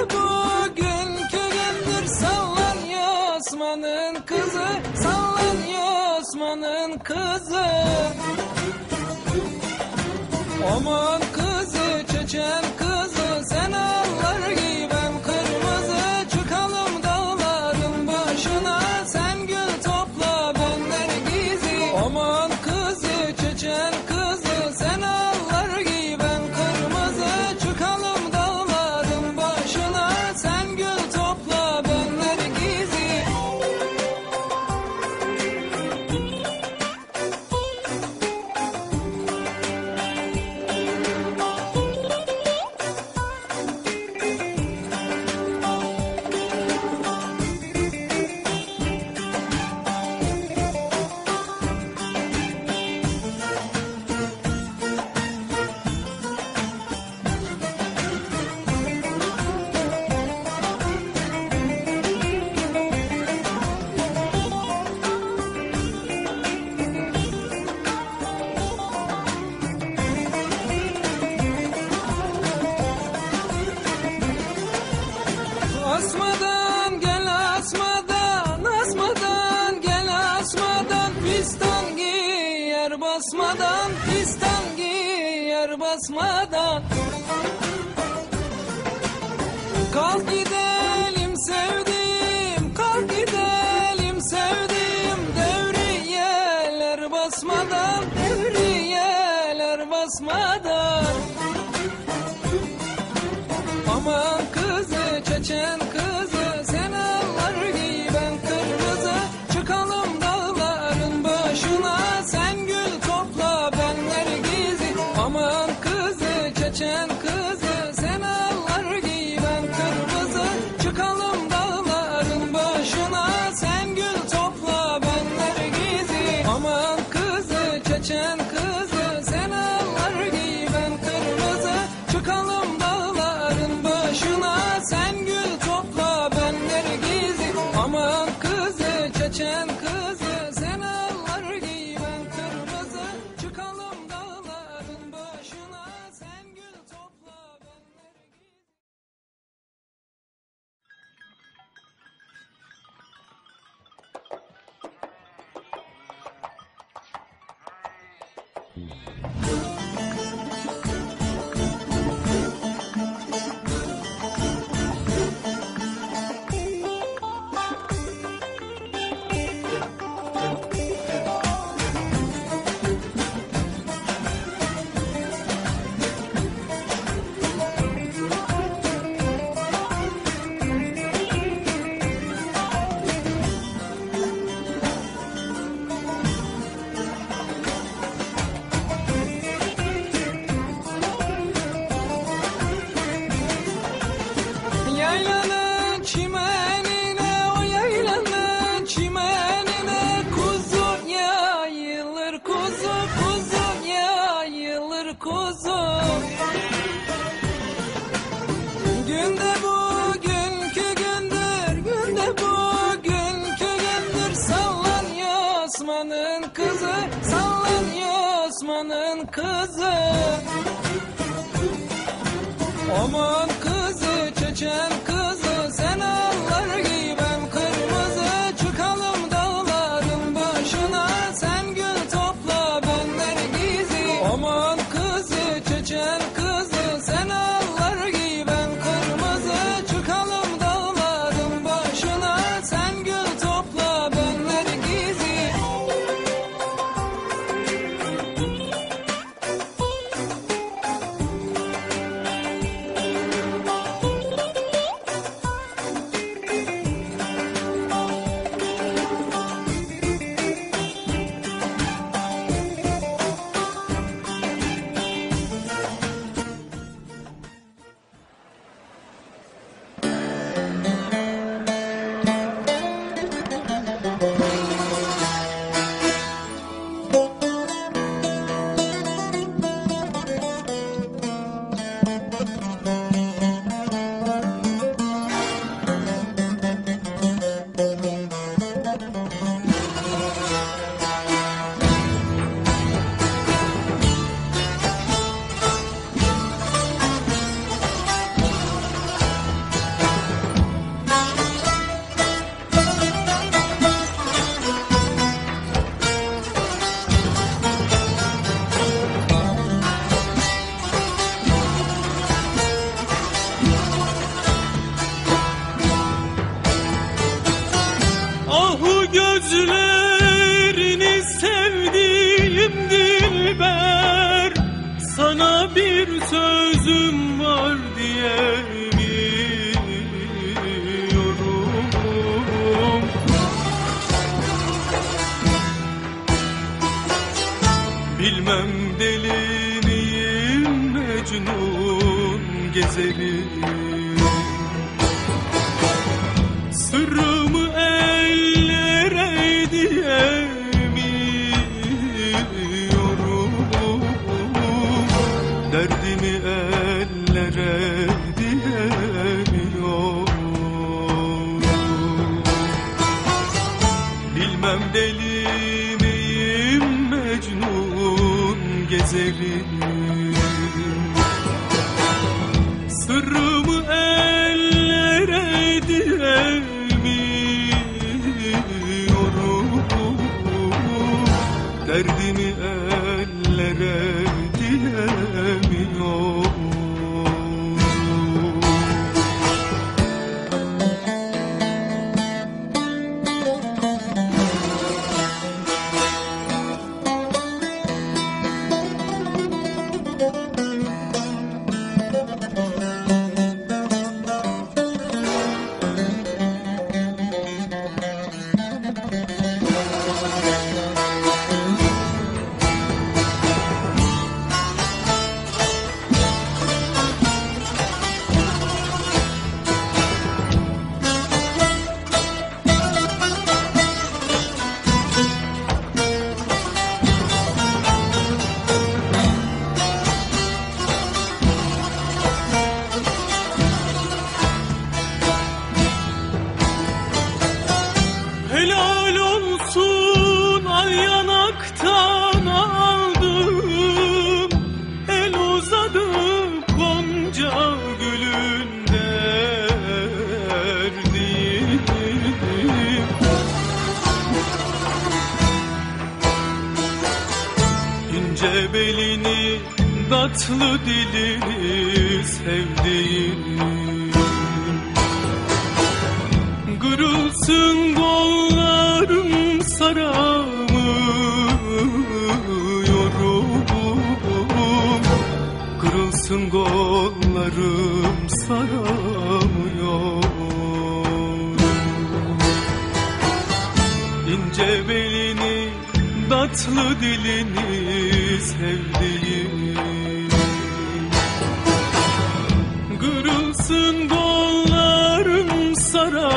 bugünkü gündür sallan Osman'ın kızı sallan Osman'ın kızı. Aman basmadan kuzum. Günde bugünkü gündür, günde bugünkü gündür. Sallan ya Osman'ın kızı, sallan ya Osman'ın kızı. Aman kızı çeçen sözlerini sevdiğim dilber Sana bir sözüm var diye biliyorum Bilmem deli miyim Mecnun gezerim. Derdimi ellere diyemiyorum. Bilmem deli miyim Mecnun gezerim Sırrımı ellere diyemiyorum. Derdimi tatlı dilini sevdiğim Kırılsın kollarım saramıyorum Kırılsın kollarım saramıyorum İnce belini tatlı dilini sevdiğim Kırılsın kollarım sarar